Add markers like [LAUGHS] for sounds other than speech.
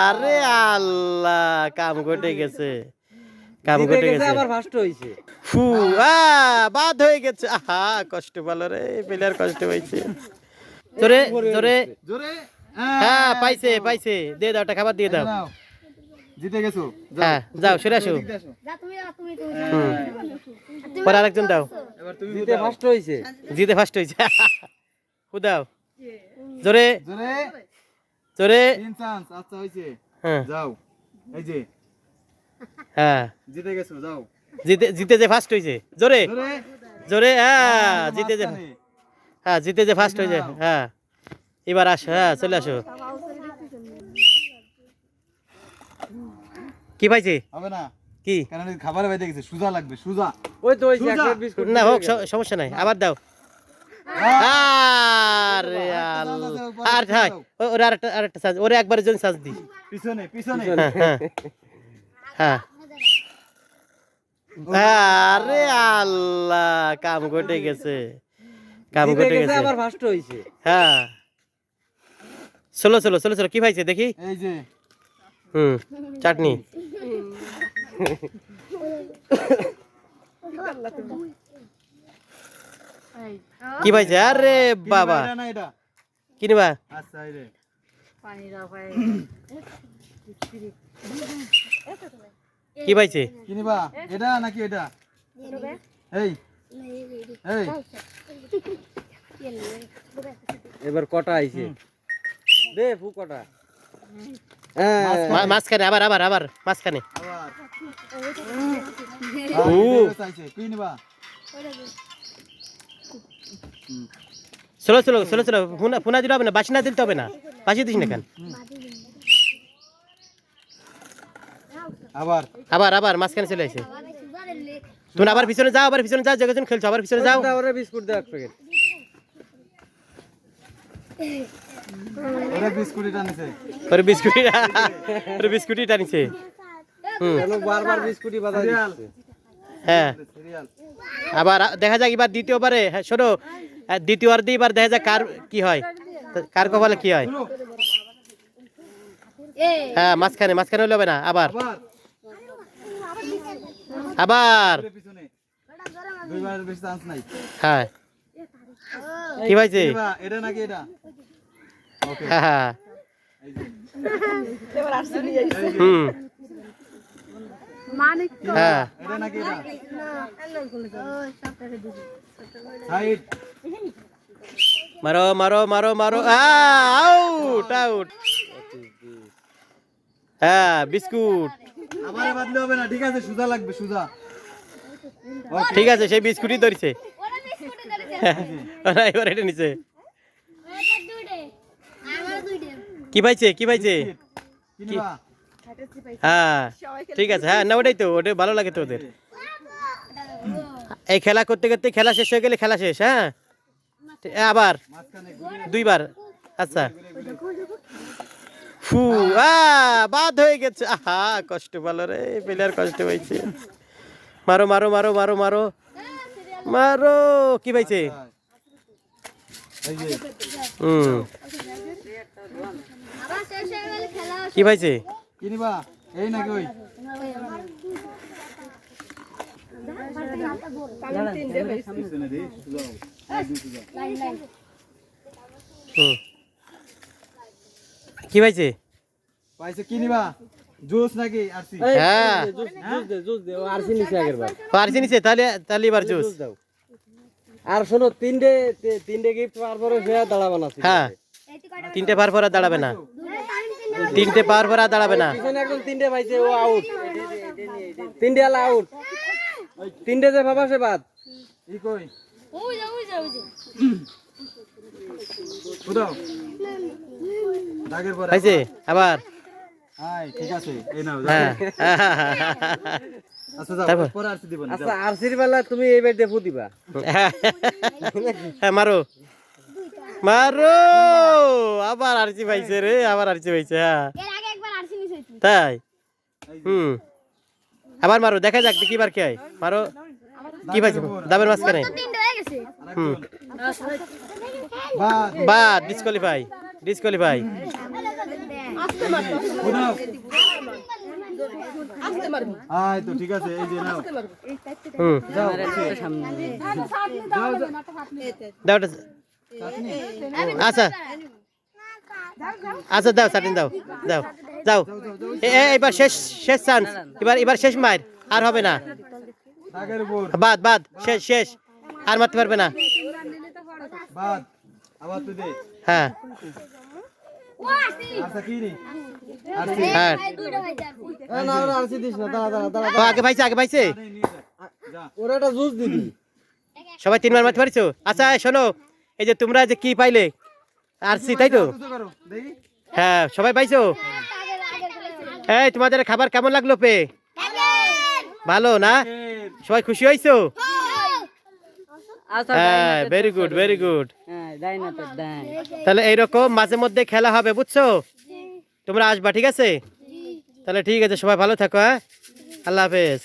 আরে আল্লাহ কাম ঘটে গেছে। কাম ঘটে গেছে আবার ফার্স্ট হইছে। ফু আ বাদ হয়ে গেছে। আহা কষ্ট পালো রে প্লেয়ার কষ্ট হয়েছে জোরে জোরে জোরে। হ্যাঁ পাইছে পাইছে। দিয়ে দাও একটা খাবার দিয়ে দাও। জিতে গেছো হ্যাঁ যাও সরে আসো। পরে আরেকজন দাও। এবার জিতে ফার্স্ট হইছে। জিতে ফার্স্ট হয়েছে [LAUGHS] হু দাও জোরে। জোরে। জোরে। তিন চান্স আচ্ছা হইছে হ্যাঁ। যাও। এই যে। হ্যাঁ। জিতে গেছো যাও। জিতে জিতে যে ফার্স্ট হয়েছে জোরে। জোরে। জোরে হ্যাঁ জিতে যে। হ্যাঁ জিতে যে ফার্স্ট হয়েছে হ্যাঁ। এবার আসো হ্যাঁ চলে আসো। কি পাইছে? হবে না। কি? কারণ খাবার গেছে সুজা লাগবে সুজা। ওই তো হইছে বিস্কুট না হোক সমস্যা নাই আবার দাও। আল্লাহ। আর ও- ওরে আরেকটা আরেকটা সাজ ওরে একবারের জন্য সাজ দি পিছনে পিছনে। হ্যাঁ হ্যাঁ। হ্যাঁ। আরে আল্লাহ কাম ঘটে গেছে। কাম ঘটে গেছে আবার ফার্স্ট হইছে। হ্যাঁ। চলো চলো চলো চলো কি পাইছে দেখি। এই যে। হুম চাটনি। [LAUGHS] কি পাইছে আরে বাবা। এটা না এটা কি নিবা আচ্ছা এই রে কি পাইছে? কি নিবা? এটা নাকি এটা? এই। এই। এবার কটা আইছে? দে ফু কটা। মা- মাঝখানে। আবার আবার আবার মাঝখানে। চলো চলো চলো চলো ফোনা ফোনা দিলে হবে না বাসি না দিতে হবে না। বাসি দিস না কেন? আবার। আবার আবার মাঝখানে চলে আসে তুমি আবার পিছনে যাও আবার পিছনে যাও যখন খেলছো আবার পিছনে যাও। দাও ওরে বিস্কুট দে এক প্যাকেট। ওরে বিস্কুট এটা নিছে। ওর বিস্কুটি ওর বিস্কুটি টানিছে হুম। বারবার বিস্কুটই বাধা দিচ্ছে। হ্যাঁ। আবার দেখা যাক এবার দ্বিতীয়বারে হ্যাঁ শোনো দ্বিতীয়বার দিয়ে এবার দেখা যাক কার কি হয়। কার কপালে কি হয়? হ্যাঁ মাঝখানে মাঝখানে হলে হবে না আবার। আবার। আবার। ওরে পিছনে। দুইবার বেশি চান্স নাই। হ্যাঁ। কি পাইছে এটা নাকি এটা? হ্যাঁ হ্যাঁ। হুম। হ্যাঁ। এটা নাকি এটা? সাইড মারো মারো মারো মারো। Out out. হ্যাঁ বিস্কুট। আমারে বাদলে হবে না ঠিক আছে সুজা লাগবে সুজা। ঠিক আছে সেই বিস্কুটই ধরছে। ওরা এবার এটা নিচে কি পাইছে কি পাইছে? হ্যাঁ ঠিক আছে হ্যাঁ না ওটাই তো ওটাই ভালো লাগে তো ওদের। এই খেলা করতে করতে খেলা শেষ হয়ে গেলে খেলা শেষ হ্যাঁ? আবার দুইবার আচ্ছা। ফু বাদ হয়ে গেছে। আহা কষ্ট পালো রে প্লেয়ার কষ্ট হয়েছে মারো মারো মারো মারো মারো। মারো কি পাইছে? হুম। কি পাইছে? এই নাকি ওই। হুম। কি পাইছে? পাইছে কি নিবা জুস নাকি আরসি? হ্যাঁ। জুস জুস দে জুস দে আরসি নিচে আগের বার। পারছি নিচে তাহলে তাহলে এবার জুস দাও। আর শোনো তিনটে তিনটে গিফট পাওয়ার পরে ফের দাঁড়াবো না হ্যাঁ। তিনটে পার পর দাঁড়াবে না। তিনটে পর আর দাঁড়াবে না। পিছনে একজন তিনটে পাইছে ও আউট তিনটে আলা আউট তিনটে যে ভাবা সে বাদ। ই কই? উদাও দাগের পর পাইছে আবার? হাই ঠিক আছে এই নাও হ্যাঁ। আচ্ছা আরসি আচ্ছা আরসির বেলা তুমি এই বেড দেখো দিবা। হ্যাঁ মারো। মারো! আবার আরচি পাইছে রে আবার আরচি পাইছে হ্যাঁ। তাই? হুম। আবার মারো দেখা যাক কি বার কে মারো। কি পাইছে? দাবের মাঝখানে। হুম। বা ডিসকোয়ালিফাই ডিসকোয়ালিফাই আয় তো ঠিক আছে এই যে নাও। হুম। যাও দাও আচ্ছা। আচ্ছা দাও সাটিন দাও দাও দাও। এ- এ- এবার শেষ শেষ চান্স এবার এবার শেষ মার আর হবে না। বাদ বাদ শেষ শেষ। আর মারতে পারবে না। বাদ। হ্যাঁ। আচ্ছা হ্যাঁ। না ওরা আরসি দিস না। দাঁড়া দাঁড়া দাঁড়া ও আগে পাইছে আগে পাইছে? আরে নিয়ে যা। যা। ওরা একটা জুস দিবি। সবাই তিনবার মারতে পারছ? আচ্ছা শোনো এই যে তোমরা যে কি পাইলে? আরসি তাই তো? দেখি। হ্যাঁ সবাই পাইছো? এই তোমাদের খাবার কেমন লাগল পে? ভালো না? সবাই খুশি হয়েছো আচ্ছা হ্যাঁ ভেরি গুড ভেরি গুড হ্যাঁ। তাহলে এইরকম মাঝে মধ্যে খেলা হবে বুঝছ? তোমরা আসবা ঠিক আছে? তাহলে ঠিক আছে সবাই ভালো থাকো হ্যাঁ? আল্লাহ হাফেজ।